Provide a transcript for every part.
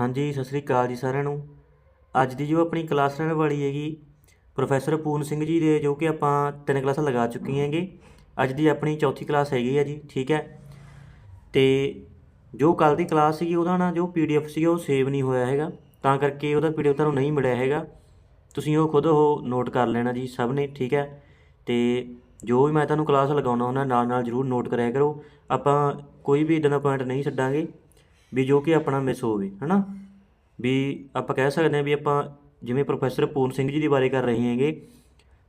ਹਾਂਜੀ, ਸਤਿ ਸ੍ਰੀ ਅਕਾਲ ਜੀ ਸਾਰਿਆਂ ਨੂੰ। ਅੱਜ ਦੀ ਜੋ ਆਪਣੀ ਕਲਾਸ ਰਹਿਣ ਵਾਲੀ ਹੈਗੀ, ਪ੍ਰੋਫੈਸਰ ਪੂਰਨ ਸਿੰਘ ਜੀ ਦੇ, ਜੋ ਕਿ ਆਪਾਂ ਤਿੰਨ ਕਲਾਸਾਂ ਲਗਾ ਚੁੱਕੇ ਹੈਗੇ। ਅੱਜ ਦੀ ਆਪਣੀ ਚੌਥੀ ਕਲਾਸ ਹੈਗੀ ਆ ਜੀ, ਠੀਕ ਹੈ? ਤੇ ਜੋ ਕੱਲ ਦੀ ਕਲਾਸ ਸੀਗੀ, ਉਹਦਾ ਨਾ ਜੋ ਪੀਡੀਐਫ ਸੀ ਉਹ ਸੇਵ ਨਹੀਂ ਹੋਇਆ ਹੈਗਾ। ਤਾਂ ਕਰਕੇ ਉਹਦਾ ਪੀਡੀਐਫ ਤੁਹਾਨੂੰ ਨਹੀਂ ਮਿਲਿਆ ਹੈਗਾ। ਤੁਸੀਂ ਉਹ ਖੁਦ ਉਹ ਨੋਟ ਕਰ ਲੈਣਾ ਜੀ, ਸਭ ਨੇ, ਠੀਕ ਹੈ? ਤੇ ਜੋ ਵੀ ਮੈਂ ਤੁਹਾਨੂੰ ਕਲਾਸ ਲਗਾਉਣਾ ਹੁੰਦਾ ਨਾਲ ਨਾਲ ਜ਼ਰੂਰ ਨੋਟ ਕਰਿਆ ਕਰੋ। ਆਪਾਂ ਕੋਈ ਵੀ ਇਦਾਂ ਦਾ ਪੁਆਇੰਟ ਨਹੀਂ ਛੱਡਾਂਗੇ। ਵੀ ਜੋ ਕਿ ਆਪਣਾ ਮਿਸ ਹੋਵੇ, ਹਨਾ? ਵੀ ਆਪਾਂ ਕਹਿ ਸਕਦੇ ਹਾਂ ਵੀ ਆਪਾਂ ਜਿਵੇਂ ਪ੍ਰੋਫੈਸਰ ਪੂਰਨ ਸਿੰਘ ਜੀ ਦੇ ਬਾਰੇ ਕਰ ਰਹੇ ਹੈਗੇ,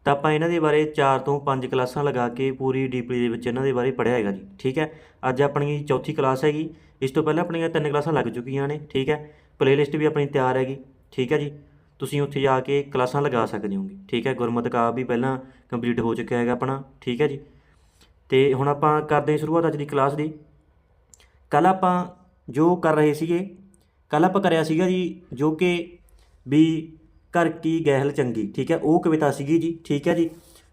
ਤਾਂ ਆਪਾਂ ਇਹਨਾਂ ਦੇ ਬਾਰੇ 4 ਤੋਂ 5 ਕਲਾਸਾਂ ਲਗਾ ਕੇ ਪੂਰੀ ਡੀਪਲੀ ਦੇ ਵਿੱਚ ਇਹਨਾਂ ਦੇ ਬਾਰੇ ਪੜ੍ਹਿਆ ਹੈਗਾ ਜੀ, ਠੀਕ ਹੈ? ਅੱਜ ਆਪਣੀ ਚੌਥੀ ਕਲਾਸ ਹੈਗੀ, ਇਸ ਤੋਂ ਪਹਿਲਾਂ ਆਪਣੀਆਂ ਤਿੰਨ ਕਲਾਸਾਂ ਲੱਗ ਚੁੱਕੀਆਂ ਨੇ, ਠੀਕ ਹੈ? ਪਲੇਲਿਸਟ ਵੀ ਆਪਣੀ ਤਿਆਰ ਹੈਗੀ, ਠੀਕ ਹੈ ਜੀ? ਤੁਸੀਂ ਉੱਥੇ ਜਾ ਕੇ ਕਲਾਸਾਂ ਲਗਾ ਸਕਦੇ ਹੋਗੇ, ਠੀਕ ਹੈ? ਗੁਰਮਤਿ ਕਾਵਿ ਵੀ ਪਹਿਲਾਂ ਕੰਪਲੀਟ ਹੋ ਚੁੱਕਿਆ ਹੈਗਾ ਆਪਣਾ, ਠੀਕ ਹੈ ਜੀ? ਤੇ ਹੁਣ ਆਪਾਂ ਕਰਦੇ ਹਾਂ ਸ਼ੁਰੂਆਤ ਅੱਜ ਦੀ ਕਲਾਸ ਦੀ। ਕੱਲ ਆਪਾਂ ਜੋ ਕਰ ਰਹੇ ਸੀਗੇ ਕੱਲ ਕਰਿਆ ਸੀਗਾ ਜੀ, ਜੋ ਕਿ ਵੀ ਘਰ ਕੀ ਗਹਿਲ ਚੰਗੀ, ਠੀਕ ਹੈ, ਉਹ ਕਵਿਤਾ ਸੀਗੀ ਜੀ, ਠੀਕ ਹੈ ਜੀ।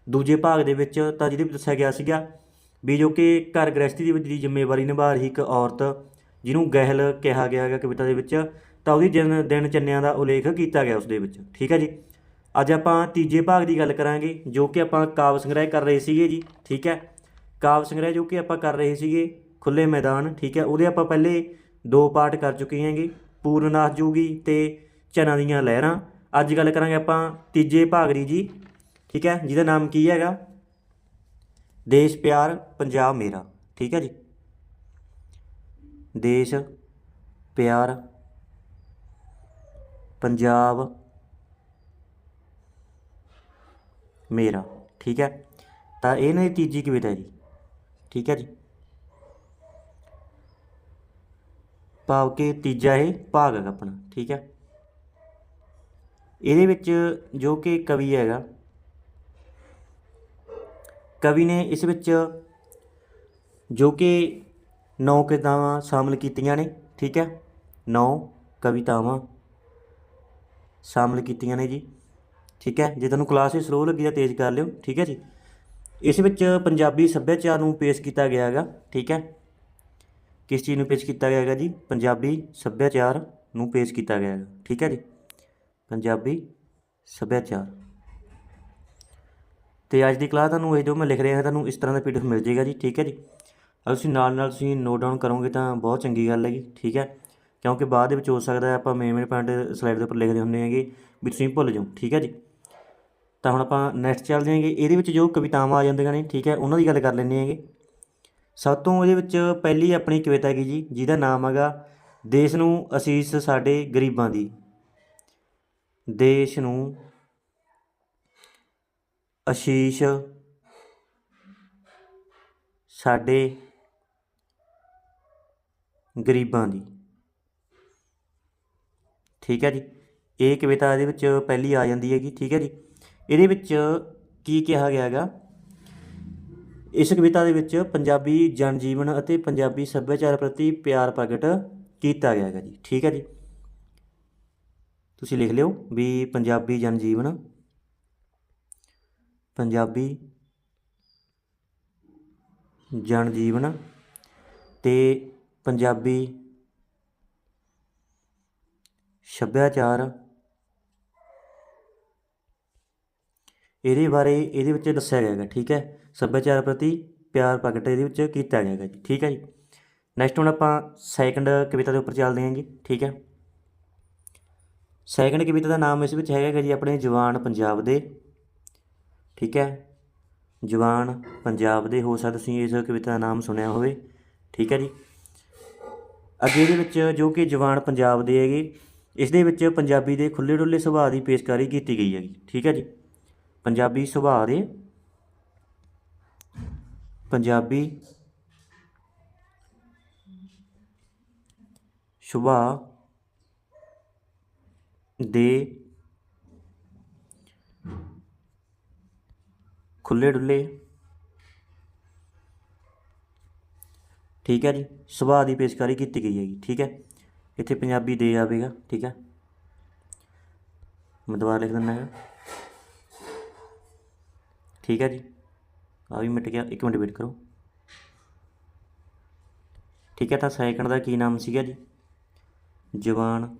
ਦੂਜੇ ਭਾਗ ਦੇ ਵਿੱਚ ਤਾਂ ਜਿਹਦੇ ਵਿੱਚ ਦੱਸਿਆ ਗਿਆ ਸੀਗਾ ਵੀ ਜੋ ਕਿ ਘਰ ਗ੍ਰਸਤੀ ਦੇ ਵਿੱਚ ਦੀ ਜ਼ਿੰਮੇਵਾਰੀ ਨਿਭਾ ਰਹੀ ਇੱਕ ਔਰਤ ਜਿਹਨੂੰ ਗਹਿਲ ਕਿਹਾ ਗਿਆ ਹੈਗਾ ਕਵਿਤਾ ਦੇ ਵਿੱਚ, ਤਾਂ ਉਹਦੀ ਦਿਨ ਦਿਨ ਚੰਨਿਆਂ ਦਾ ਉਲੇਖ ਕੀਤਾ ਗਿਆ ਉਸ ਦੇ ਵਿੱਚ, ਠੀਕ ਹੈ ਜੀ। ਅੱਜ ਆਪਾਂ ਤੀਜੇ ਭਾਗ ਦੀ ਗੱਲ ਕਰਾਂਗੇ, ਜੋ ਕਿ ਆਪਾਂ ਕਾਵ ਸੰਗ੍ਰਹਿ ਕਰ ਰਹੇ ਸੀਗੇ ਜੀ, ਠੀਕ ਹੈ। ਕਾਵ ਸੰਗ੍ਰਹਿ ਜੋ ਕਿ ਆਪਾਂ ਕਰ ਰਹੇ ਸੀਗੇ ਖੁੱਲੇ ਮੈਦਾਨ, ਠੀਕ ਹੈ? ਉਹਦੇ ਆਪਾਂ ਪਹਿਲੇ ਦੋ ਪਾਰਟ ਕਰ ਚੁੱਕੇ ਹਾਂਗੇ। ਪੂਰਨਾਥ ਜੋਗੀ ਤੇ ਚਨਾ ਦੀਆਂ ਲਹਿਰਾਂ। ਅੱਜ ਗੱਲ ਕਰਾਂਗੇ ਆਪਾਂ ਤੀਜੇ ਭਾਗ ਦੀ ਜੀ, ਠੀਕ ਹੈ? ਜਿਹਦਾ ਨਾਮ ਕੀ ਹੈਗਾ? ਦੇਸ਼ ਪਿਆਰ, ਪੰਜਾਬ ਮੇਰਾ, ਠੀਕ ਹੈ ਜੀ? ਦੇਸ਼ ਪਿਆਰ, ਪੰਜਾਬ ਮੇਰਾ, ਠੀਕ ਹੈ? ਤਾਂ ਇਹ ਨਾ ਤੀਜੀ ਕਵਿਤਾ ਹੈ ਜੀ, ਠੀਕ ਹੈ ਜੀ? ਭਾਵ ਕਿ ਤੀਜਾ ਇਹ ਭਾਗ ਹੈਗਾ ਆਪਣਾ, ਠੀਕ ਹੈ। ਇਹਦੇ ਵਿੱਚ ਜੋ ਕਿ ਕਵੀ ਹੈਗਾ, ਕਵੀ ਨੇ ਇਸ ਵਿੱਚ ਜੋ ਕਿ ਨੌ ਕਵਿਤਾਵਾਂ ਸ਼ਾਮਲ ਕੀਤੀਆਂ ਨੇ, ਠੀਕ ਹੈ। ਨੌ ਕਵਿਤਾਵਾਂ ਸ਼ਾਮਲ ਕੀਤੀਆਂ ਨੇ ਜੀ, ਠੀਕ ਹੈ। ਜੇ ਤੁਹਾਨੂੰ ਕਲਾਸ ਵਿੱਚ ਸਲੋ ਲੱਗੀ ਤਾਂ ਤੇਜ਼ ਕਰ ਲਿਓ, ਠੀਕ ਹੈ ਜੀ। ਇਸ ਵਿੱਚ ਪੰਜਾਬੀ ਸੱਭਿਆਚਾਰ ਨੂੰ ਪੇਸ਼ ਕੀਤਾ ਗਿਆ ਹੈਗਾ, ਠੀਕ ਹੈ। ਕਿਸ ਚੀਜ਼ ਨੂੰ ਪੇਸ਼ ਕੀਤਾ ਗਿਆ ਹੈਗਾ ਜੀ? ਪੰਜਾਬੀ ਸੱਭਿਆਚਾਰ ਨੂੰ ਪੇਸ਼ ਕੀਤਾ ਗਿਆ ਹੈਗਾ। ਠੀਕ ਹੈ ਜੀ? ਪੰਜਾਬੀ ਸੱਭਿਆਚਾਰ। ਤੇ ਅੱਜ ਦੀ ਕਲਾਸ ਤੁਹਾਨੂੰ ਇਹ ਜੋ ਮੈਂ ਲਿਖ ਰਿਹਾ ਹਾਂ, ਤੁਹਾਨੂੰ ਇਸ ਤਰ੍ਹਾਂ ਦਾ ਪੀਡੀਐਫ ਮਿਲ ਜਾਏਗਾ ਜੀ। ਠੀਕ ਹੈ ਜੀ? ਅਗਰ ਤੁਸੀਂ ਨਾਲ ਨਾਲ ਤੁਸੀਂ ਨੋਟ ਡਾਊਨ ਕਰੋਗੇ ਤਾਂ ਬਹੁਤ ਚੰਗੀ ਗੱਲ ਹੈਗੀ। ਠੀਕ ਹੈ? ਕਿਉਂਕਿ ਬਾਅਦ ਦੇ ਵਿੱਚ ਹੋ ਸਕਦਾ ਆਪਾਂ ਮੇਨ ਮੇਨ ਪੁਆਇੰਟ ਸਲਾਈਡ ਦੇ ਉੱਪਰ ਲਿਖਦੇ ਹੁੰਦੇ ਹੈਗੇ ਵੀ ਤੁਸੀਂ ਭੁੱਲ ਜਾਓ। ਠੀਕ ਹੈ ਜੀ? ਤਾਂ ਹੁਣ ਆਪਾਂ ਨੈਕਸਟ ਚੱਲਦੇ ਹਾਂਗੇ। ਇਹਦੇ ਵਿੱਚ ਜੋ ਕਵਿਤਾਵਾਂ ਆ ਜਾਂਦੀਆਂ ਨੇ, ਠੀਕ ਹੈ? ਉਹਨਾਂ ਦੀ ਗੱਲ ਕਰ ਲੈਂਦੇ ਹੈਗੇ। ਸਭ ਤੋਂ ਇਹਦੇ ਵਿੱਚ ਪਹਿਲੀ ਆਪਣੀ ਕਵਿਤਾ ਹੈਗੀ ਜੀ, ਜਿਹਦਾ ਨਾਮ ਹੈਗਾ, ਦੇਸ਼ ਨੂੰ ਅਸੀਸ ਸਾਡੇ ਗਰੀਬਾਂ ਦੀ। ਦੇਸ਼ ਨੂੰ ਅਸ਼ੀਸ਼ ਸਾਡੇ ਗਰੀਬਾਂ ਦੀ। ਠੀਕ ਹੈ ਜੀ, ਇਹ ਕਵਿਤਾ ਇਹਦੇ ਵਿੱਚ ਪਹਿਲੀ ਆ ਜਾਂਦੀ ਹੈਗੀ, ਠੀਕ ਹੈ ਜੀ। ਇਹਦੇ ਵਿੱਚ ਕੀ ਕਿਹਾ ਗਿਆ ਹੈਗਾ? ਇਸ ਕਵਿਤਾ ਦੇ ਵਿੱਚ ਪੰਜਾਬੀ ਜਨ ਜੀਵਨ ਅਤੇ ਪੰਜਾਬੀ ਸੱਭਿਆਚਾਰ ਪ੍ਰਤੀ ਪਿਆਰ ਪ੍ਰਗਟ ਕੀਤਾ ਗਿਆ ਹੈਗਾ ਜੀ। ਠੀਕ ਹੈ ਜੀ। ਤੁਸੀਂ ਲਿਖ ਲਿਓ ਵੀ ਪੰਜਾਬੀ ਜਨ ਜੀਵਨ ਪੰਜਾਬੀ ਜਨ ਜੀਵਨ ਤੇ ਪੰਜਾਬੀ ਸੱਭਿਆਚਾਰ ਇਹਦੇ ਬਾਰੇ ਇਹਦੇ ਵਿੱਚ ਦੱਸਿਆ ਗਿਆ ਹੈਗਾ, ਠੀਕ ਹੈ? ਸੱਭਿਆਚਾਰ ਪ੍ਰਤੀ ਪਿਆਰ ਪ੍ਰਗਟ ਇਹਦੇ ਵਿੱਚ ਕੀਤਾ ਗਿਆ ਹੈਗਾ ਜੀ, ਠੀਕ ਹੈ ਜੀ? ਨੈਕਸਟ ਹੁਣ ਆਪਾਂ ਸੈਕੰਡ ਕਵਿਤਾ ਦੇ ਉੱਪਰ ਚੱਲਦੇ ਹਾਂ ਜੀ, ਠੀਕ ਹੈ? ਸੈਕੰਡ ਕਵਿਤਾ ਦਾ ਨਾਮ ਇਸ ਵਿੱਚ ਹੈਗਾ ਜੀ ਆਪਣੇ ਜਵਾਨ ਪੰਜਾਬ ਦੇ, ਠੀਕ ਹੈ? ਜਵਾਨ ਪੰਜਾਬ ਦੇ, ਹੋ ਸਕਦਾ ਤੁਸੀਂ ਇਸ ਕਵਿਤਾ ਦਾ ਨਾਮ ਸੁਣਿਆ ਹੋਵੇ, ਠੀਕ ਹੈ ਜੀ? ਅੱਗੇ ਇਹਦੇ ਵਿੱਚ ਜੋ ਕਿ ਜਵਾਨ ਪੰਜਾਬ ਦੇ ਹੈਗੇ, ਇਸ ਦੇ ਵਿੱਚ ਪੰਜਾਬੀ ਦੇ ਖੁੱਲੇ ਡੁੱਲੇ ਸੁਭਾਅ ਦੀ ਪੇਸ਼ਕਾਰੀ ਕੀਤੀ ਗਈ ਹੈਗੀ, ਠੀਕ ਹੈ ਜੀ? ਪੰਜਾਬੀ ਸੁਭਾਅ ਦੇ ਪੰਜਾਬੀ ਸੁਭਾਅ ਦੇ ਖੁੱਲੇ ਡੁੱਲੇ ਠੀਕ ਹੈ ਜੀ, ਸੁਭਾਅ ਦੀ ਪੇਸ਼ਕਾਰੀ ਕੀਤੀ ਗਈ ਹੈਗੀ, ਠੀਕ ਹੈ। ਇੱਥੇ ਪੰਜਾਬੀ ਦੇ ਆਵੇਗਾ, ਠੀਕ ਹੈ। ਮੈਂ ਦੁਬਾਰਾ ਲਿਖ ਦਿੰਦਾ ਹੈਗਾ ਠੀਕ ਹੈ ਜੀ। ਆ ਵੀ ਮਿਟ ਗਿਆ। ਇੱਕ ਮਿੰਟ ਵੇਟ ਕਰੋ। ਠੀਕ ਹੈ ਤਾਂ ਸੈਕਿੰਡ ਦਾ ਕੀ ਨਾਮ ਸੀਗਾ ਜੀ? ਜਵਾਨ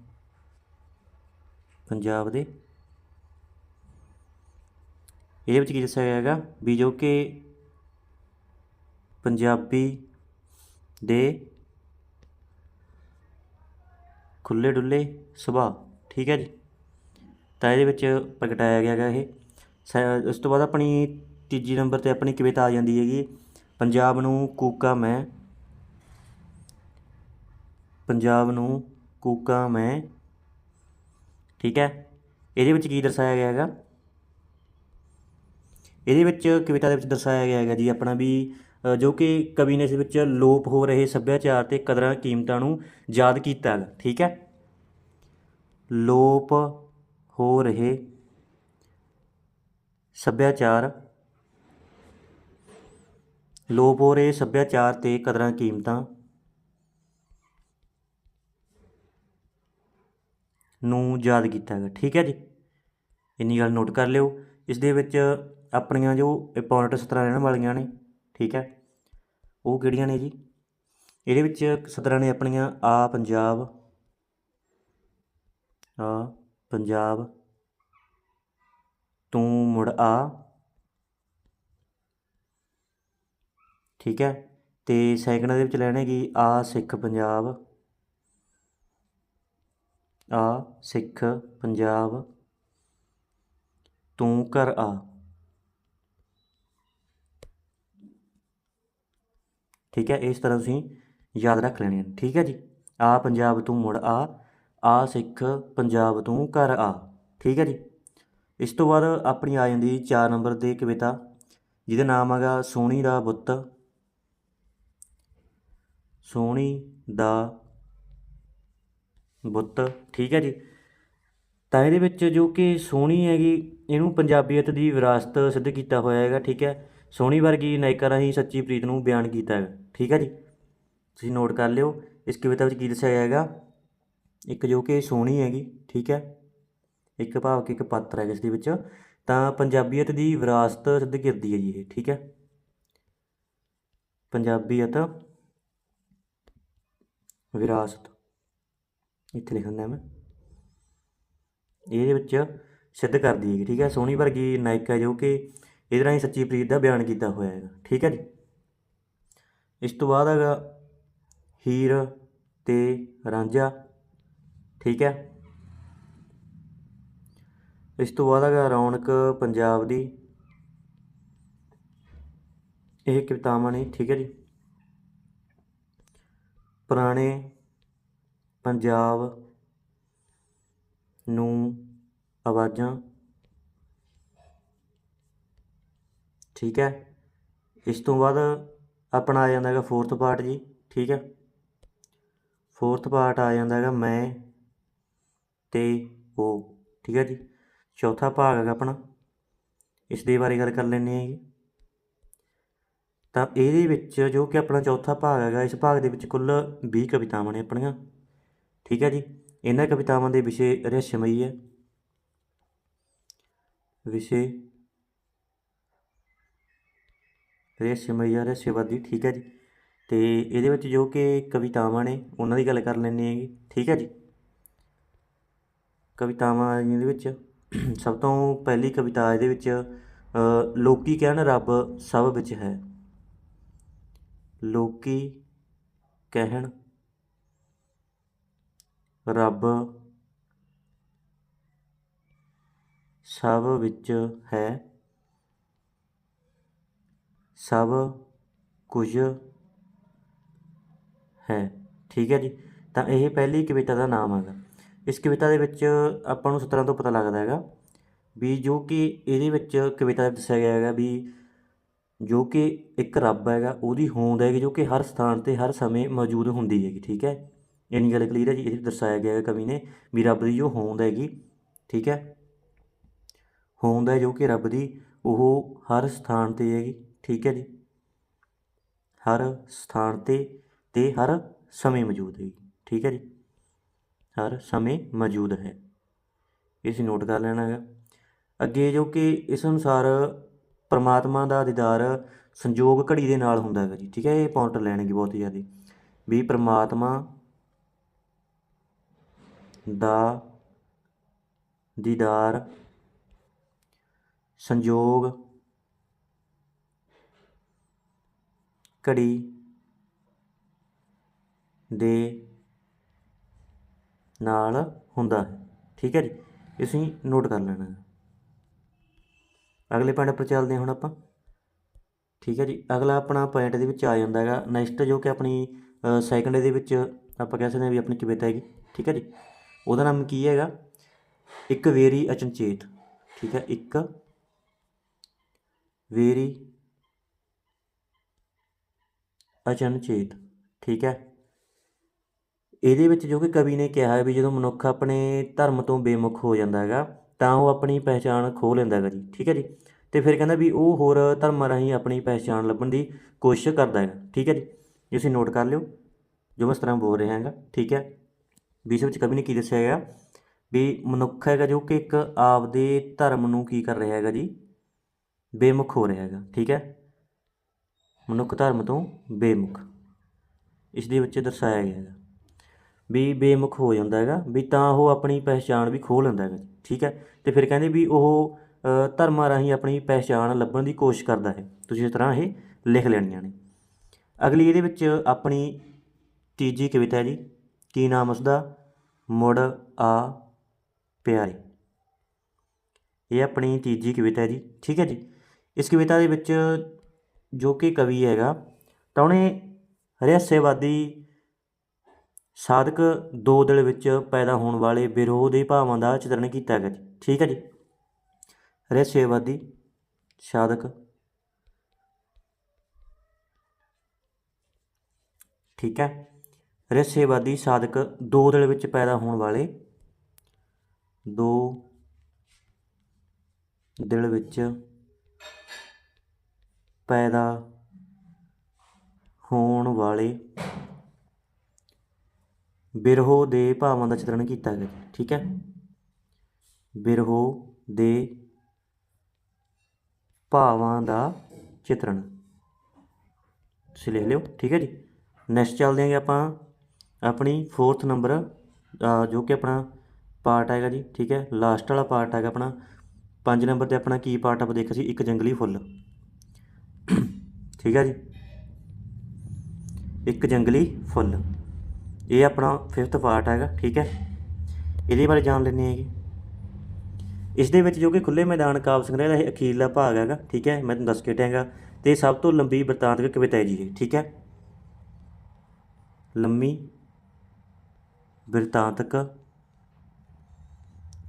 ਪੰਜਾਬ ਦੇ। ਇਹਦੇ ਵਿੱਚ ਕੀ ਦੱਸਿਆ ਗਿਆ ਹੈਗਾ? ਵੀ ਜੋ ਕਿ ਪੰਜਾਬੀ ਦੇ ਖੁੱਲੇ ਡੁੱਲੇ ਸੁਭਾਅ। ਠੀਕ ਹੈ ਜੀ। ਤਾਂ ਇਹਦੇ ਵਿੱਚ ਪ੍ਰਗਟਾਇਆ ਗਿਆ ਹੈਗਾ ਇਹ। ਸ- ਉਸ ਤੋਂ ਬਾਅਦ ਆਪਣੀ ਤੀਜੀ ਨੰਬਰ ਤੇ ਆਪਣੀ ਕਵਿਤਾ ਆ ਜਾਂਦੀ ਹੈਗੀ, ਪੰਜਾਬ ਨੂੰ ਕੂਕਾ ਮੈਂ। ਪੰਜਾਬ ਨੂੰ ਕੂਕਾ ਮੈਂ। ਠੀਕ ਹੈ? ਇਹਦੇ ਵਿੱਚ ਕੀ ਦਰਸਾਇਆ ਗਿਆ ਹੈਗਾ? ਇਹਦੇ ਵਿੱਚ ਕਵਿਤਾ ਦੇ ਵਿੱਚ ਦਰਸਾਇਆ ਗਿਆ ਹੈਗਾ ਜੀ ਆਪਣਾ ਵੀ ਜੋ ਕਿ ਕਵੀ ਨੇ ਇਸ ਵਿੱਚ ਲੋਪ ਹੋ ਰਹੇ ਸੱਭਿਆਚਾਰ ਤੇ ਕਦਰਾਂ ਕੀਮਤਾਂ ਨੂੰ ਯਾਦ ਕੀਤਾ ਠੀਕ ਹੈ? ਲੋਪ ਹੋ ਰਹੇ ਸੱਭਿਆਚਾਰ। ਲੋਪ ਹੋ ਰਹੇ ਸੱਭਿਆਚਾਰ ਤੇ ਕਦਰਾਂ ਕੀਮਤਾਂ। ਨੂੰ ਯਾਦ ਕੀਤਾ ਹੈਗਾ ਠੀਕ ਹੈ ਜੀ। ਇੰਨੀ ਗੱਲ ਨੋਟ ਕਰ ਲਿਓ। ਇਸ ਦੇ ਵਿੱਚ ਆਪਣੀਆਂ ਜੋ ਇੰਪੋਰਟੈਂਟ ਸਤਰਾਂ ਰਹਿਣ ਵਾਲੀਆਂ ਨੇ, ਠੀਕ ਹੈ। ਉਹ ਕਿਹੜੀਆਂ ਨੇ ਜੀ? ਇਹਦੇ ਵਿੱਚ ਸਤਰਾਂ ਨੇ ਆਪਣੀਆਂ ਆ, ਪੰਜਾਬ। ਆ, ਪੰਜਾਬ। ਤੂੰ ਮੁੜ ਆ। ਠੀਕ ਹੈ? ਤੇ ਸੈਕਿੰਡ ਦੇ ਵਿੱਚ ਲੈਣੇਗੀ ਆ ਸਿੱਖ ਪੰਜਾਬ। ਆ ਸਿੱਖ ਪੰਜਾਬ। ਤੂੰ ਘਰ ਆ। ਠੀਕ ਹੈ? ਇਸ ਤਰ੍ਹਾਂ ਤੁਸੀਂ ਯਾਦ ਰੱਖ ਲੈਣੇ ਹਨ। ਠੀਕ ਹੈ ਜੀ? ਆ ਪੰਜਾਬ ਤੂੰ ਮੁੜ ਆ। ਆ ਸਿੱਖ ਪੰਜਾਬ ਤੂੰ ਘਰ ਆ। ਠੀਕ ਹੈ ਜੀ? ਇਸ ਤੋਂ ਬਾਅਦ ਆਪਣੀ ਆ ਜਾਂਦੀ 4 ਨੰਬਰ ਦੀ ਕਵਿਤਾ ਜਿਹਦਾ ਨਾਮ ਹੈਗਾ ਸੋਹਣੀ ਦਾ ਬੁੱਤ ਸੋਹਣੀ ਦਾ ਬੁੱਤ ਠੀਕ ਹੈ ਜੀ। ਤਾਂ ਇਹਦੇ ਵਿੱਚ ਜੋ ਕਿ ਸੋਹਣੀ ਹੈਗੀ, ਇਹਨੂੰ ਪੰਜਾਬੀਅਤ ਦੀ ਵਿਰਾਸਤ ਸਿੱਧ ਕੀਤਾ ਹੋਇਆ ਹੈਗਾ, ਠੀਕ ਹੈ। ਸੋਹਣੀ ਵਰਗੀ ਨਾਇਕਾ ਰਾਹੀਂ ਸੱਚੀ ਪ੍ਰੀਤ ਨੂੰ ਬਿਆਨ ਕੀਤਾ ਹੈਗਾ ਠੀਕ ਹੈ ਜੀ। ਤੁਸੀਂ ਨੋਟ ਕਰ ਲਿਓ, ਇਸ ਕਵਿਤਾ ਵਿੱਚ ਕੀ ਦੱਸਿਆ ਗਿਆ ਹੈਗਾ, ਇੱਕ ਜੋ ਕਿ ਸੋਹਣੀ ਹੈਗੀ, ਠੀਕ ਹੈ। ਇੱਕ ਭਾਵ ਕਿ ਇੱਕ ਪਾਤਰ ਹੈ ਇਸ ਦੇ ਵਿੱਚ, ਤਾਂ ਪੰਜਾਬੀਅਤ ਦੀ ਵਿਰਾਸਤ ਸਿੱਧ ਕਰਦੀ ਹੈ ਜੀ ਇਹ, ਠੀਕ ਹੈ? ਪੰਜਾਬੀਅਤ ਵਿਰਾਸਤ, ਇੱਥੇ ਲਿਖਣਾ ਮੈਂ। ਇਹਦੇ ਵਿੱਚ ਸਿੱਧ ਕਰਦੀ ਹੈਗੀ, ਠੀਕ ਹੈ? ਸੋਹਣੀ ਵਰਗੀ ਨਾਇਕਾ ਜੋ ਕਿ ਇਹਦੇ ਰਾਹੀਂ ਸੱਚੀ ਪ੍ਰੀਤ ਦਾ ਬਿਆਨ ਕੀਤਾ ਹੋਇਆ ਹੈਗਾ, ਠੀਕ ਹੈ ਜੀ? ਇਸ ਤੋਂ ਬਾਅਦ ਹੈਗਾ ਹੀਰ ਤੇ ਰਾਂਝਾ, ਠੀਕ ਹੈ? ਇਸ ਤੋਂ ਬਾਅਦ ਹੈਗਾ ਰੌਣਕ ਪੰਜਾਬ ਦੀ। ਇਹ ਕਵਿਤਾਵਾਂ ਨੇ, ਠੀਕ ਹੈ ਜੀ। ਪੁਰਾਣੇ ਪੰਜਾਬ ਨੂੰ ਆਵਾਜ਼ਾਂ, ਠੀਕ ਹੈ। ਇਸ ਤੋਂ ਬਾਅਦ ਆਪਣਾ ਆ ਜਾਂਦਾ ਹੈਗਾ ਫੋਰਥ ਪਾਰਟ ਜੀ, ਠੀਕ ਹੈ। ਫੋਰਥ ਪਾਰਟ ਆ ਜਾਂਦਾ ਹੈਗਾ ਮੈਂ ਤੇ ਉਹ, ਠੀਕ ਹੈ ਜੀ। ਚੌਥਾ ਭਾਗ ਹੈਗਾ ਆਪਣਾ। ਇਸ ਦੇ ਬਾਰੇ ਗੱਲ ਕਰ ਲੈਂਦੇ ਹਾਂ ਜੀ। ਤਾਂ ਇਹਦੇ ਵਿੱਚ ਜੋ ਕਿ ਆਪਣਾ ਚੌਥਾ ਭਾਗ ਹੈਗਾ, ਇਸ ਭਾਗ ਦੇ ਵਿੱਚ ਕੁੱਲ 20 ਕਵਿਤਾਵਾਂ ਨੇ ਆਪਣੀਆਂ। ਠੀਕ ਹੈ ਜੀ? ਇਹਨਾਂ ਕਵਿਤਾਵਾਂ ਦੇ ਵਿਸ਼ੇ ਰਹੱਸਮਈ ਹੈ। ਵਿਸ਼ੇ ਰਹੱਸਮਈ ਹੈ ਰਹੱਸਵਾਦੀ, ਠੀਕ ਹੈ ਜੀ? ਤੇ ਇਹਦੇ ਵਿੱਚ ਜੋ ਕਿ ਕਵਿਤਾਵਾਂ ਨੇ, ਉਹਨਾਂ ਦੀ ਗੱਲ ਕਰ ਲੈਂਦੇ ਹੈਗੇ ਠੀਕ ਹੈ ਜੀ? ਕਵਿਤਾਵਾਂ ਇਹਦੇ ਵਿੱਚ ਸਭ ਤੋਂ ਪਹਿਲੀ ਕਵਿਤਾ ਇਹਦੇ ਵਿੱਚ ਅ, ਲੋਕੀ ਕਹਿਣ ਰੱਬ ਸਭ ਵਿੱਚ ਹੈ। ਲੋਕੀ ਕਹਿਣ ਰੱਬ ਸਭ ਵਿੱਚ ਹੈ। ਸਭ ਕੁਝ ਹੈ। ਠੀਕ ਹੈ ਜੀ? ਤਾਂ ਇਹ ਪਹਿਲੀ ਕਵਿਤਾ ਦਾ ਨਾਮ ਹੈਗਾ। ਇਸ ਕਵਿਤਾ ਦੇ ਵਿੱਚ ਆਪਾਂ ਨੂੰ ਸਤਰਾਂ ਤੋਂ ਪਤਾ ਲੱਗਦਾ ਹੈਗਾ ਵੀ ਜੋ ਕਿ ਇਹਦੇ ਵਿੱਚ ਕਵਿਤਾ ਦੱਸਿਆ ਗਿਆ ਹੈਗਾ ਵੀ ਜੋ ਕਿ ਇੱਕ ਰੱਬ ਹੈਗਾ, ਉਹਦੀ ਹੋਂਦ ਹੈਗੀ ਜੋ ਕਿ ਹਰ ਸਥਾਨ ਤੇ ਹਰ ਸਮੇਂ ਮੌਜੂਦ ਹੁੰਦੀ ਹੈਗੀ, ਠੀਕ ਹੈ? ਇੰਨੀ ਗੱਲ ਕਲੀਅਰ ਹੈ ਜੀ ਇਹਦੇ 'ਚ ਦਰਸਾਇਆ ਗਿਆ ਹੈ ਕਵੀ ਨੇ ਵੀ ਰੱਬ ਦੀ ਜੋ ਹੋਂਦ ਹੈਗੀ, ਠੀਕ ਹੈ? ਹੋਂਦ ਹੈ ਜੋ ਕਿ ਰੱਬ ਦੀ, ਉਹ ਹਰ ਸਥਾਨ ਤੇ ਹੈਗੀ, ਠੀਕ ਹੈ ਜੀ? ਹਰ ਸਥਾਨ ਤੇ ਤੇ ਹਰ ਸਮੇਂ ਮੌਜੂਦ ਹੈਗੀ, ਠੀਕ ਹੈ ਜੀ? ਹਰ ਸਮੇਂ ਮੌਜੂਦ ਹੈ। ਇਸ ਨੋਟ ਕਰ ਲੈਣਾ ਹੈਗਾ। ਅੱਗੇ ਜੋ ਕਿ ਇਸ ਅਨੁਸਾਰ ਪਰਮਾਤਮਾ ਦਾ ਦੀਦਾਰ ਸੰਜੋਗ ਘੜੀ ਦੇ ਨਾਲ ਹੁੰਦਾ ਹੈਗਾ ਜੀ। ਠੀਕ ਹੈ, ਇਹ ਪੁਆਇੰਟ ਲੈਣਗੇ ਬਹੁਤ ਜ਼ਿਆਦਾ। ਵੀ ਪਰਮਾਤਮਾ ਦਾ ਦੀਦਾਰ ਸੰਜੋਗ ਘੜੀ ਦੇ ਨਾਲ ਹੁੰਦਾ ਹੈ। ਠੀਕ ਹੈ ਜੀ? ਅਸੀਂ ਨੋਟ ਕਰ ਲੈਣਾ ਅਗਲੇ ਪੁਆਇੰਟ ਪਰ ਚੱਲਦੇ ਹਾਂ ਹੁਣ ਆਪਾਂ। ਠੀਕ ਹੈ ਜੀ? ਅਗਲਾ ਆਪਣਾ ਪੁਆਇੰਟ ਦੇ ਵਿੱਚ ਆ ਜਾਂਦਾ ਹੈਗਾ। ਨੈਕਸਟ ਜੋ ਕਿ ਆਪਣੀ ਸੈਕੰਡ ਦੇ ਵਿੱਚ ਆਪਾਂ ਕਹਿ ਸਕਦੇ ਹਾਂ ਵੀ ਆਪਣੀ ਕਵਿਤਾ ਹੈਗੀ। ਠੀਕ ਹੈ ਜੀ? ਉਹਦਾ ਨਾਮ ਕੀ ਹੈਗਾ? ਇੱਕ ਵੇਰੀ ਅਚਨਚੇਤ। ਠੀਕ ਹੈ? ਇੱਕ ਵੇਰੀ ਅਚਨਚੇਤ। ਠੀਕ ਹੈ? ਇਹਦੇ ਵਿੱਚ ਜੋ ਕਿ ਕਵੀ ਨੇ ਕਿਹਾ ਹੈ ਵੀ ਜਦੋਂ ਮਨੁੱਖ ਆਪਣੇ ਧਰਮ ਤੋਂ ਬੇਮੁਖ ਹੋ ਜਾਂਦਾ ਹੈਗਾ, ਤਾਂ ਉਹ ਆਪਣੀ ਪਹਿਚਾਣ ਖੋ ਲੈਂਦਾ ਹੈਗਾ ਜੀ, ਠੀਕ ਹੈ ਜੀ? ਤੇ ਫਿਰ ਕਹਿੰਦਾ ਵੀ ਉਹ ਹੋਰ ਧਰਮਾਂ ਰਾਹੀਂ ਆਪਣੀ ਪਹਿਚਾਣ ਲੱਭਣ ਦੀ ਕੋਸ਼ਿਸ਼ ਕਰਦਾ ਹੈਗਾ, ਠੀਕ ਹੈ ਜੀ? ਤੁਸੀਂ ਨੋਟ ਕਰ ਲਿਓ, ਜੋ ਮੈਂ ਇਸ ਤਰ੍ਹਾਂ ਬੋਲ ਰਿਹਾ ਹੈਗਾ, ਠੀਕ ਹੈ? ਵੀ ਇਸ ਵਿੱਚ ਕਵੀ ਨੇ ਕੀ ਦੱਸਿਆ ਹੈਗਾ ਵੀ ਮਨੁੱਖ ਹੈਗਾ ਜੋ ਕਿ ਇੱਕ ਆਪਦੇ ਧਰਮ ਨੂੰ ਕੀ ਕਰ ਰਿਹਾ ਹੈਗਾ ਜੀ? ਬੇਮੁਖ ਹੋ ਰਿਹਾ ਹੈਗਾ, ਠੀਕ ਹੈ? ਮਨੁੱਖ ਧਰਮ ਤੋਂ ਬੇਮੁਖ। ਇਸ ਦੇ ਵਿੱਚ ਦਰਸਾਇਆ ਗਿਆ ਹੈਗਾ। ਵੀ ਬੇਮੁਖ ਹੋ ਜਾਂਦਾ ਹੈਗਾ ਵੀ ਤਾਂ ਉਹ ਆਪਣੀ ਪਹਿਚਾਣ ਵੀ ਖੋਹ ਲੈਂਦਾ ਹੈਗਾ ਜੀ, ਠੀਕ ਹੈ? ਤੇ ਫਿਰ ਕਹਿੰਦੇ ਵੀ ਉਹ ਧਰਮਾਂ ਰਾਹੀਂ ਆਪਣੀ ਪਹਿਚਾਣ ਲੱਭਣ ਦੀ ਕੋਸ਼ਿਸ਼ ਕਰਦਾ ਹੈ। ਤੁਸੀਂ ਇਸ ਤਰ੍ਹਾਂ ਇਹ ਲਿਖ ਲੈਣੀਆਂ ਨੇ। ਅਗਲੀ ਇਹਦੇ ਵਿੱਚ ਆਪਣੀ ਤੀਜੀ ਕਵਿਤਾ ਹੈ ਜੀ ਕੀ ਨਾਮ ਉਸਦਾ? ਮੁੜ ਆ ਪਿਆਰੇ। ਇਹ ਆਪਣੀ ਤੀਜੀ ਕਵਿਤਾ ਹੈ ਜੀ ਠੀਕ ਹੈ ਜੀ? ਇਸ ਕਵਿਤਾ ਦੇ ਵਿੱਚ ਜੋ ਕਿ ਕਵੀ ਹੈਗਾ ਤਾਂ ਉਹਨੇ ਰਹੱਸਵਾਦੀ ਸਾਧਕ ਦੋ ਦਿਲ ਵਿੱਚ ਪੈਦਾ ਹੋਣ ਵਾਲੇ ਵਿਰੋਧ ਦੇ ਭਾਵਾਂ ਦਾ ਚਿਤਰਣ ਕੀਤਾ ਗਿਆ ਜੀ। ਠੀਕ ਹੈ ਜੀ। ਰਹੱਸਵਾਦੀ ਸਾਧਕ। ਠੀਕ ਹੈ। ਰਹੱਸਵਾਦੀ ਸਾਧਕ ਦੋ ਦਿਲ ਵਿੱਚ ਪੈਦਾ ਹੋਣ ਵਾਲੇ ਦੋ ਦਿਲ ਵਿੱਚ ਪੈਦਾ ਹੋਣ ਵਾਲੇ ਬਿਰਹੋ ਦੇ ਭਾਵਾਂ ਦਾ ਚਿਤਰਣ ਕੀਤਾ ਗਿਆ ਜੀ, ਠੀਕ ਹੈ? ਬਿਰਹੋ ਦੇ ਭਾਵਾਂ ਦਾ ਚਿਤਰਣ ਤੁਸੀਂ ਲਿਖ ਲਿਓ ਠੀਕ ਹੈ ਜੀ? ਨੈਕਸਟ ਚੱਲਦੇ ਹਾਂਗੇ ਆਪਾਂ ਆਪਣੀ 4th ਨੰਬਰ ਜੋ ਕਿ ਆਪਣਾ ਪਾਰਟ ਹੈਗਾ ਜੀ ਠੀਕ ਹੈ? ਲਾਸਟ ਵਾਲਾ ਪਾਰਟ ਹੈਗਾ ਆਪਣਾ। 5 ਨੰਬਰ ਤੇ ਆਪਣਾ ਕੀ ਪਾਰਟ ਆਪਾਂ ਦੇਖਿਆ ਸੀ? ਇੱਕ ਜੰਗਲੀ ਫੁੱਲ। ਠੀਕ ਹੈ ਜੀ? ਇੱਕ ਜੰਗਲੀ ਫੁੱਲ। ਇਹ ਆਪਣਾ 5th ਪਾਰਟ ਹੈਗਾ, ਠੀਕ ਹੈ? ਇਹਦੇ ਬਾਰੇ ਜਾਣ ਲੈਂਦੇ ਹੈਗੇ ਇਸ ਦੇ ਵਿੱਚ ਜੋ ਕਿ ਖੁੱਲੇ ਮੈਦਾਨ ਕਾਵਿ ਸੰਗ੍ਰਹਿ ਦਾ ਇਹ ਅਖੀਰਲਾ ਭਾਗ ਹੈਗਾ, ਠੀਕ ਹੈ? ਮੈਂ ਤੁਹਾਨੂੰ ਦੱਸ ਕੇ ਹਟਿਆਂਗਾ ਤੇ ਸਭ ਤੋਂ ਲੰਬੀ ਬਿਰਤਾਂਤਕ ਕਵਿਤਾ ਹੈ ਜੀ ਇਹ, ਠੀਕ ਹੈ? ਲੰਮੀ ਬਿਰਤਾਂਤਕ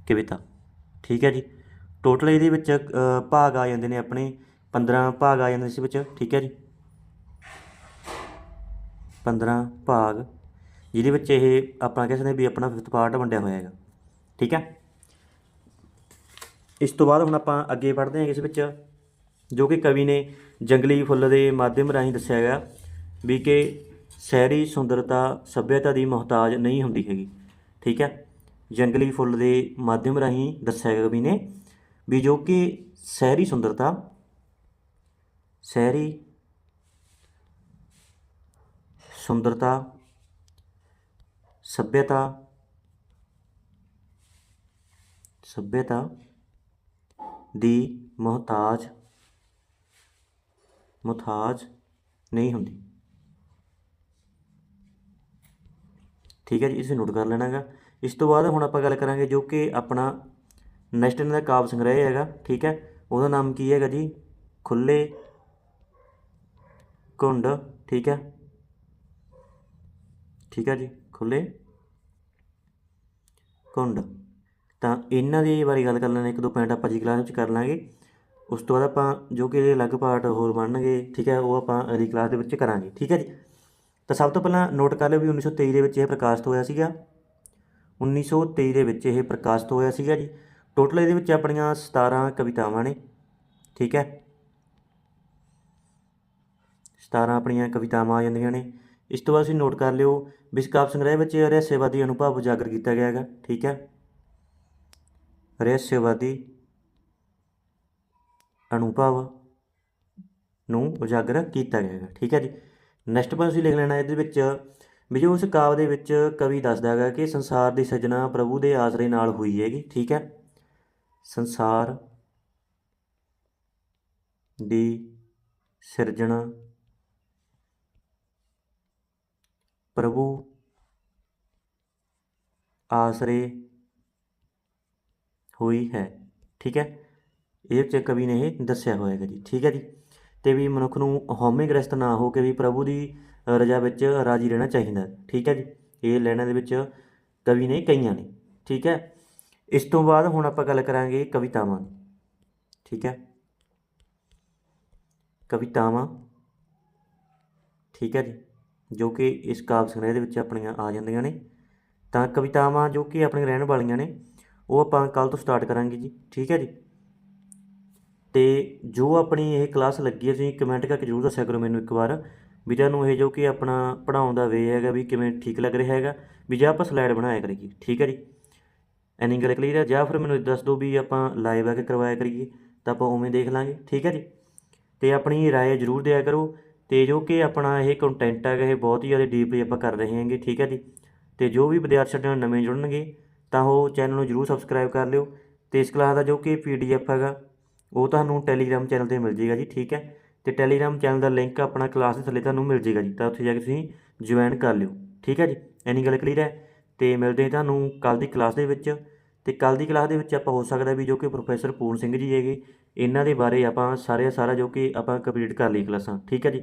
ਕਵਿਤਾ, ਠੀਕ ਹੈ ਜੀ? ਟੋਟਲ ਇਹਦੇ ਵਿੱਚ ਭਾਗ ਆ ਜਾਂਦੇ ਨੇ ਆਪਣੇ 15 ਭਾਗ ਆ ਜਾਂਦੇ ਇਸ ਵਿੱਚ, ਠੀਕ ਹੈ ਜੀ? 15 ਭਾਗ ਜਿਹਦੇ ਵਿੱਚ ਇਹ ਆਪਾਂ ਕਹਿ ਸਕਦੇ ਹਾਂ ਵੀ ਆਪਣਾ ਫਿਫਥ ਪਾਰਟ ਵੰਡਿਆ ਹੋਇਆ ਹੈਗਾ। ਠੀਕ ਹੈ? ਇਸ ਤੋਂ ਬਾਅਦ ਹੁਣ ਆਪਾਂ ਅੱਗੇ ਪੜ੍ਹਦੇ ਹਾਂ ਇਸ ਵਿੱਚ, ਜੋ ਕਿ ਕਵੀ ਨੇ ਜੰਗਲੀ ਫੁੱਲ ਦੇ ਮਾਧਿਅਮ ਰਾਹੀਂ ਦੱਸਿਆ ਗਿਆ ਵੀ ਕਿ ਸ਼ਹਿਰੀ ਸੁੰਦਰਤਾ, ਸੱਭਿਅਤਾ ਦੀ ਮੁਹਤਾਜ ਨਹੀਂ ਹੁੰਦੀ ਹੈਗੀ। ਠੀਕ ਹੈ? ਜੰਗਲੀ ਫੁੱਲ ਦੇ ਮਾਧਿਅਮ ਰਾਹੀਂ ਦੱਸਿਆ ਗਿਆ ਕਵੀ ਨੇ ਵੀ ਜੋ ਕਿ ਸ਼ਹਿਰੀ ਸੁੰਦਰਤਾ ਸ਼ਹਿਰੀ ਸੁੰਦਰਤਾ ਸੱਭਿਅਤਾ ਸੱਭਿਅਤਾ ਦੀ ਮੁਹਤਾਜ ਮੁਹਤਾਜ ਨਹੀਂ ਹੁੰਦੀ। ਠੀਕ ਹੈ ਜੀ ਇਸ ਨੂੰ ਨੋਟ ਕਰ ਲੈਣਾ ਹੈਗਾ ਇਸ ਤੋਂ ਬਾਅਦ ਹੁਣ ਆਪਾਂ ਗੱਲ ਕਰਾਂਗੇ ਜੋ ਕਿ ਆਪਣਾ ਨੈਕਸਟ ਇਹਨਾਂ ਦਾ ਕਾਵਿ ਸੰਗ੍ਰਹਿ ਹੈਗਾ, ਠੀਕ ਹੈ? ਉਹਦਾ ਨਾਮ ਕੀ ਹੈਗਾ ਜੀ? ਖੁੱਲੇ ਕੁੰਡ ਠੀਕ ਹੈ? ਠੀਕ ਹੈ ਜੀ ਖੁੱਲੇ ਕੁੰਡ ਤਾਂ ਇਹਨਾਂ ਦੇ ਬਾਰੇ ਗੱਲ ਕਰ ਲੈਣਾ ਇੱਕ ਦੋ ਪੁਆਇੰਟ ਆਪਾਂ ਜੀ ਕਲਾਸ ਵਿੱਚ ਕਰ ਲਾਂਗੇ। ਉਸ ਤੋਂ ਬਾਅਦ ਆਪਾਂ ਜੋ ਕਿ ਇਹਦੇ ਅਲੱਗ ਪਾਰਟ ਹੋਰ ਬਣਨਗੇ, ਠੀਕ ਹੈ, ਉਹ ਆਪਾਂ ਅਗਲੀ ਕਲਾਸ ਦੇ ਵਿੱਚ ਕਰਾਂਗੇ, ਠੀਕ ਹੈ ਜੀ? ਤਾਂ ਸਭ ਤੋਂ ਪਹਿਲਾਂ ਨੋਟ ਕਰ ਲਿਓ ਵੀ 1923 ਦੇ ਵਿੱਚ ਇਹ ਪ੍ਰਕਾਸ਼ਿਤ ਹੋਇਆ ਸੀਗਾ। 1923 ਦੇ ਵਿੱਚ ਇਹ ਪ੍ਰਕਾਸ਼ਿਤ ਹੋਇਆ ਸੀਗਾ ਜੀ। ਟੋਟਲ ਇਹਦੇ ਵਿੱਚ ਆਪਣੀਆਂ 17 ਕਵਿਤਾਵਾਂ ਨੇ, ਠੀਕ ਹੈ? 17 ਆਪਣੀਆਂ ਕਵਿਤਾਵਾਂ ਆ ਜਾਂਦੀਆਂ ਨੇ। ਇਸ ਤੋਂ ਬਾਅਦ ਤੁਸੀਂ ਨੋਟ ਕਰ ਲਿਓ ਵੀ ਇਸ ਸੰਗ੍ਰਹਿ ਵਿੱਚ ਰਹੱਸਵਾਦੀ ਅਨੁਭਵ ਉਜਾਗਰ ਕੀਤਾ ਗਿਆ ਹੈਗਾ, ਠੀਕ ਹੈ? ਰਹੱਸਵਾਦੀ ਅਨੁਭਵ ਨੂੰ ਉਜਾਗਰ ਕੀਤਾ ਗਿਆ ਹੈਗਾ, ਠੀਕ ਹੈ ਜੀ? ਨੈਕਸਟ ਪਰ ਤੁਸੀਂ ਲਿਖ ਲੈਣਾ ਇਹਦੇ ਵਿੱਚ ਵੀ ਜੋ ਉਸ ਕਾਵਿ ਦੇ ਵਿੱਚ ਕਵੀ ਦੱਸਦਾ ਹੈਗਾ ਕਿ ਸੰਸਾਰ ਦੀ ਸਿਰਜਣਾ ਪ੍ਰਭੂ ਦੇ ਆਸਰੇ ਨਾਲ ਹੋਈ ਹੈਗੀ, ਠੀਕ ਹੈ? ਸੰਸਾਰ ਦੀ ਸਿਰਜਣਾ ਪ੍ਰਭੂ ਆਸਰੇ ਹੋਈ ਹੈ। ਠੀਕ ਹੈ? ਇਹ 'ਚ ਕਵੀ ਨੇ ਇਹ ਦੱਸਿਆ ਹੋਏਗਾ ਜੀ। ਠੀਕ ਹੈ ਜੀ? ਤੇ ਵੀ ਮਨੁੱਖ ਨੂੰ ਹਉਮੈ ਗ੍ਰਸਤ ਨਾ ਹੋ ਕੇ ਵੀ ਪ੍ਰਭੂ ਦੀ ਰਜ਼ਾ ਵਿੱਚ ਰਾਜੀ ਰਹਿਣਾ ਚਾਹੀਦਾ। ਠੀਕ ਹੈ ਜੀ? ਇਹ ਲਾਈਨਾਂ ਦੇ ਵਿੱਚ ਕਵੀ ਨੇ ਕਈਆਂ ਨੇ। ਠੀਕ ਹੈ? ਇਸ ਤੋਂ ਬਾਅਦ ਹੁਣ ਆਪਾਂ ਗੱਲ ਕਰਾਂਗੇ ਕਵਿਤਾਵਾਂ ਦੀ। ਠੀਕ ਹੈ? ਕਵਿਤਾਵਾਂ। ਠੀਕ ਹੈ ਜੀ? ਜੋ ਕਿ ਇਸ ਕਾਵਿ ਸੰਗ੍ਰਹਿ ਦੇ ਵਿੱਚ ਆਪਣੀਆਂ ਆ ਜਾਂਦੀਆਂ ਨੇ ਤਾਂ ਕਵਿਤਾਵਾਂ ਜੋ ਕਿ ਆਪਣੀਆਂ ਰਹਿਣ ਵਾਲੀਆਂ ਨੇ ਉਹ ਆਪਾਂ ਕੱਲ ਤੋਂ ਸਟਾਰਟ ਕਰਾਂਗੇ ਜੀ ਠੀਕ ਹੈ ਜੀ ਤੇ ਜੋ ਆਪਣੀ ਇਹ ਕਲਾਸ ਲੱਗੀ ਹੈ ਤੁਸੀਂ ਕਮੈਂਟ ਕਰਕੇ ਜਰੂਰ ਦੱਸਿਆ ਕਰੋ ਮੈਨੂੰ ਇੱਕ ਵਾਰ ਵੀ ਤੁਹਾਨੂੰ ਇਹ ਜੋ ਕਿ ਆਪਣਾ ਪੜਾਉਣ ਦਾ ਵੇ ਹੈਗਾ ਵੀ ਕਿਵੇਂ ਠੀਕ ਲੱਗ ਰਿਹਾ ਹੈਗਾ ਵੀ ਜਾਂ ਆਪਾਂ ਸਲਾਈਡ ਬਣਾਇਆ ਕਰੀਏ ਠੀਕ ਹੈ ਜੀ ਐਨੀ ਗੱਲ ਕਲੀਅਰ ਹੈ ਜਾਂ ਫਿਰ ਮੈਨੂੰ ਦੱਸ ਦਿਓ ਵੀ ਆਪਾਂ ਲਾਈਵ ਆ ਕੇ ਕਰਵਾਇਆ ਕਰੀਏ ਤਾਂ ਆਪਾਂ ਉਵੇਂ ਦੇਖ ਲਾਂਗੇ ਠੀਕ ਹੈ ਜੀ ਤੇ ਆਪਣੀ رائے ਜਰੂਰ ਦਿਆ ਕਰੋ ਤੇ ਜੋ ਕਿ ਆਪਣਾ ਇਹ ਕੰਟੈਂਟ ਹੈਗਾ, ਇਹ ਬਹੁਤ ਹੀ ਜ਼ਿਆਦਾ ਡੀਪਲੀ ਆਪਾਂ ਕਰ ਰਹੇ ਹਾਂਗੇ, ਠੀਕ ਹੈ ਜੀ। ਤੇ ਜੋ ਵੀ ਵਿਦਿਆਰਥੀ ਸਾਡੇ ਨਾਲ ਨਵੇਂ ਜੁੜਨਗੇ, ਤਾਂ ਉਹ ਚੈਨਲ ਨੂੰ ਜਰੂਰ ਸਬਸਕ੍ਰਾਈਬ ਕਰ ਲਿਓ। ਤੇ ਇਸ ਕਲਾਸ ਦਾ ਜੋ ਕਿ ਪੀਡੀਐਫ ਹੈਗਾ, ਉਹ ਤੁਹਾਨੂੰ ਟੈਲੀਗ੍ਰਾਮ ਚੈਨਲ ਤੇ ਮਿਲ ਜੇਗਾ ਜੀ, ਠੀਕ ਹੈ। ਤੇ ਟੈਲੀਗ੍ਰਾਮ ਚੈਨਲ ਦਾ ਲਿੰਕ ਆਪਣਾ ਕਲਾਸ ਦੇ ਥੱਲੇ ਤੁਹਾਨੂੰ ਮਿਲ ਜੇਗਾ ਜੀ, ਤਾਂ ਉੱਥੇ ਜਾ ਕੇ ਤੁਸੀਂ ਜੁਆਇਨ ਕਰ ਲਿਓ, ਠੀਕ ਹੈ ਜੀ। ਐਨੀ ਗੱਲ ਕਲੀਅਰ ਹੈ। ਤੇ ਮਿਲਦੇ ਹਾਂ ਤੁਹਾਨੂੰ ਕੱਲ ਦੀ ਕਲਾਸ ਦੇ ਵਿੱਚ। ਤੇ ਕੱਲ ਦੀ ਕਲਾਸ ਦੇ ਵਿੱਚ ਆਪਾਂ ਹੋ ਸਕਦਾ ਵੀ ਜੋ ਕਿ ਪ੍ਰੋਫੈਸਰ ਪੂਰਨ ਸਿੰਘ ਜੀ ਹੈਗੇ, ਇਹਨਾਂ ਦੇ ਬਾਰੇ ਆਪਾਂ ਸਾਰੇ ਸਾਰਾ ਜੋ ਕਿ ਆਪਾਂ ਕੰਪਲੀਟ ਕਰ ਲਈ ਕਲਾਸਾਂ, ਠੀਕ ਹੈ ਜੀ।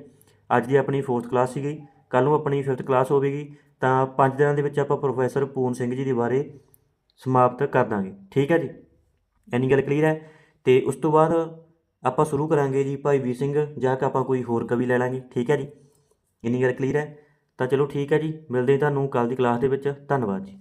ਅੱਜ ਦੀ ਆਪਣੀ 4th ਕਲਾਸ ਸੀਗੀ ਕੱਲ ਨੂੰ ਆਪਣੀ 5th ਕਲਾਸ ਹੋਵੇਗੀ, ਤਾਂ 5 ਦਿਨਾਂ ਦੇ ਵਿੱਚ ਆਪਾਂ ਪ੍ਰੋਫੈਸਰ ਪੂਰਨ ਸਿੰਘ ਜੀ ਦੇ ਬਾਰੇ ਸਮਾਪਤ ਕਰ ਦਾਂਗੇ। ਠੀਕ ਹੈ ਜੀ? ਐਨੀ ਗੱਲ ਕਲੀਅਰ ਹੈ? ਤੇ ਉਸ ਤੋਂ ਬਾਅਦ ਆਪਾਂ ਸ਼ੁਰੂ ਕਰਾਂਗੇ ਜੀ ਭਾਈ ਵੀਰ ਸਿੰਘ, ਜਾਂ ਕਿ ਆਪਾਂ ਕੋਈ ਹੋਰ ਕਵੀ ਲੈ ਲਾਂਗੇ। ਠੀਕ ਹੈ ਜੀ? ਇੰਨੀ ਗੱਲ ਕਲੀਅਰ ਹੈ? ਤਾਂ ਚਲੋ ਠੀਕ ਹੈ ਜੀ, ਮਿਲਦੇ ਤੁਹਾਨੂੰ ਕੱਲ ਦੀ ਕਲਾਸ ਦੇ ਵਿੱਚ। ਧੰਨਵਾਦ ਜੀ।